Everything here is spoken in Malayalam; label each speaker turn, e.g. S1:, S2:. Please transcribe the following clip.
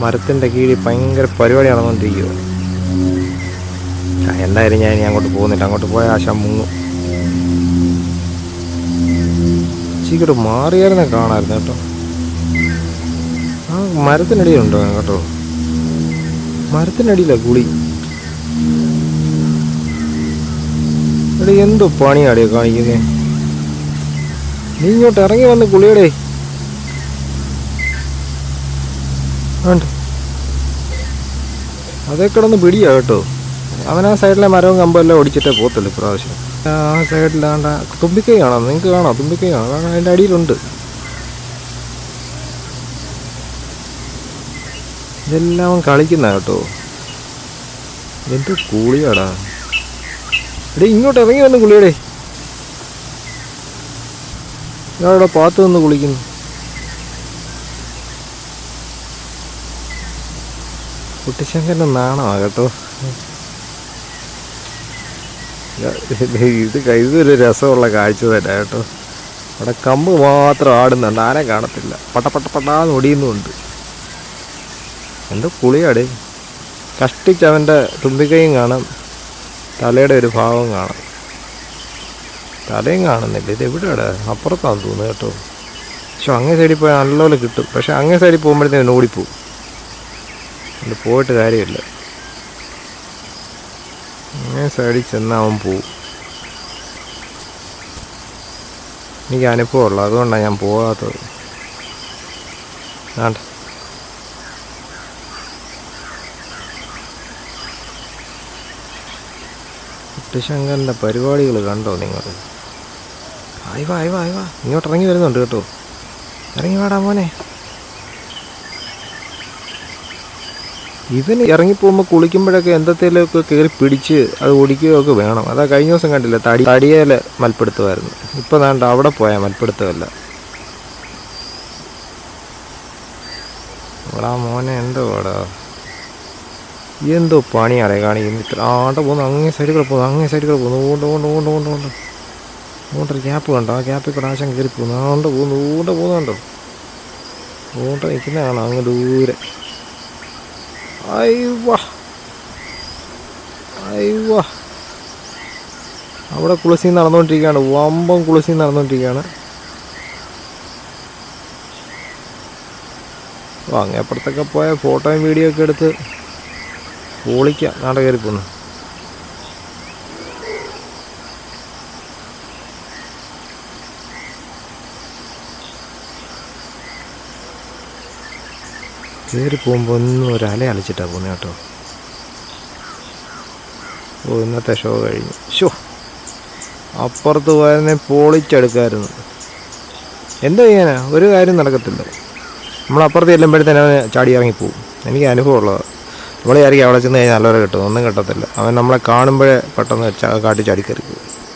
S1: മരത്തിന്റെ കീഴിൽ ഭയങ്കര പരിപാടി നടന്നുകൊണ്ടിരിക്കുക എന്തായാലും ഞാൻ ഇനി അങ്ങോട്ട് പോകുന്നില്ല. അങ്ങോട്ട് പോയ ആശ മുങ്ങും. ചീക്കട്ട് മാറിയായിരുന്നെ കാണാമായിരുന്നു കേട്ടോ. ആ മരത്തിനടിയിലുണ്ടോ കേട്ടോ. മരത്തിനടിയിലാണ് കുളി എന്തോ പണിയാടിയോ കാണിക്കുന്നേ. നീ ഇങ്ങോട്ട് ഇറങ്ങി വന്ന് കുളിയടേ വേണ്ട. അതേ കിടന്ന് പിടിയാ കേട്ടോ. അവൻ ആ സൈഡിലെ മരവും കമ്പും എല്ലാം ഒടിച്ചിട്ടേ പോത്തുള്ളൂ ഇപ്രാവശ്യം. ആ സൈഡിലാണ്ട തുമ്പിക്കൈ കാണാം. നിങ്ങൾക്ക് കാണാം. തുമ്പിക്കൈ കാണാം. കാരണം അതിന്റെ അടിയിലുണ്ട്. ഇതെല്ലാം അവൻ കളിക്കുന്ന കേട്ടോ. എന്ത് കൂളിയാടാ. എടേ ഇങ്ങോട്ട് ഇറങ്ങി വന്ന് കുളിയടേ. ഇയാളുടെ പാത്ത് നിന്ന് കുളിക്കുന്നു. കുട്ടിശങ്കരന്റെ നാണമാണ് കേട്ടോ. ഇത് ഇതൊരു രസമുള്ള കാഴ്ച തന്നെ കേട്ടോ. അവിടെ കമ്പ് മാത്രം ആടുന്നുണ്ട് ആരെ കാണത്തില്ല. പട്ട പട്ട പട്ടാന്ന് ഒടിയുന്നുണ്ട് എന്തോ കുളിയാടേ. കഷ്ടിച്ച് അവന്റെ തുമ്പിക്കൈയും കാണാം. തലയുടെ ഒരു ഭാവം കാണാം. തലയും കാണുന്നില്ല. ഇത് എവിടെയാണ് അപ്പുറത്താണെന്ന് തോന്നുന്നു കേട്ടോ. പക്ഷെ അങ്ങേ സൈഡിൽ പോയാൽ നല്ലപോലെ കിട്ടും. പക്ഷെ അങ്ങേ സൈഡിൽ പോകുമ്പോഴത്തേക്കും ഓടിപ്പോവും. അത് പോയിട്ട് കാര്യമില്ല. അങ്ങനെ സൈഡിൽ ചെന്നാൽ അവൻ പോവും. എനിക്ക് അനുഭവമുള്ളു അതുകൊണ്ടാണ് ഞാൻ പോകാത്തത് ആണ്ട്. കുട്ടിശങ്കറിന്റെ പരിപാടികൾ കണ്ടോ നിങ്ങൾ ആയി വാ ആയി വാ ഇങ്ങോട്ട് ഇറങ്ങി വരുന്നുണ്ട് കേട്ടോ. ഇറങ്ങി വാടാ മോനെ. ഇവന് ഇറങ്ങിപ്പോകുമ്പോൾ കുളിക്കുമ്പോഴൊക്കെ എന്തെങ്കിലുമൊക്കെ കയറി പിടിച്ച് അത് ഓടിക്കുകയൊക്കെ വേണം. അതാ കഴിഞ്ഞ ദിവസം കണ്ടില്ല തടി തടിയേൽ മൽപ്പെടുത്തുമായിരുന്നു. ഇപ്പം ദാണ്ട് അവിടെ പോയാൽ മൽപ്പെടുത്തമല്ല എടാ മോനെ എന്തോ എടാ എന്തോ പണിയാടേ കാണിക്കുന്നു. ഇത്ര ആണ്ട പോകുന്നു അങ്ങേ സൈഡിൽ പോകുന്നു അങ്ങേ സൈഡിൽ പോകുന്നു. ഊണ്ട് ഊണ്ട് ഊണ്ട് ഊണ്ട് ഊണ്ട് ഊണ്ടൊരു ഗ്യാപ്പ് കണ്ടോ ആ ഗ്യാപ്പിൽ ആശം കയറി പോകുന്നു. ആണ്ട് പോകുന്നു ഊണ്ട പോകുന്നുണ്ടോ ഊണ്ട നിൽക്കുന്നതാണ് അങ്ങ് ദൂരെ. അയ്വാ. അയ്യോ അവിടെ കുളിസി നടന്നുകൊണ്ടിരിക്കുകയാണ്. വമ്പം കുളിസി നടന്നുകൊണ്ടിരിക്കുകയാണ്. ഓ അങ്ങേപ്പുറത്തൊക്കെ പോയ ഫോട്ടോയും വീഡിയോ ഒക്കെ എടുത്ത് പൊളിക്കാം. നാടെ കയറി പോകുമ്പോൾ ഒന്നും ഒരു അല അലച്ചിട്ടാണ് പോകുന്നത് കേട്ടോ. ഓ ഇന്നത്തെ ഷോ കഴിഞ്ഞു. ഷോ അപ്പുറത്ത് പോയതിനെ പൊളിച്ചെടുക്കായിരുന്നു. എന്താ ചെയ്യാനാ? ഒരു കാര്യം നടക്കത്തില്ല. നമ്മൾ അപ്പുറത്ത് ചെല്ലുമ്പോഴത്തേനും ചാടി ഇറങ്ങിപ്പോവും എനിക്ക് അനുഭവമുള്ളതാണ് നമ്മളെ ആയിരിക്കും അവിടെ ചെന്ന് കഴിഞ്ഞാൽ നല്ലവരെ കിട്ടും. ഒന്നും കിട്ടത്തില്ല. അവൻ നമ്മളെ കാണുമ്പോഴേ പെട്ടെന്ന് കാട്ടി ചാടി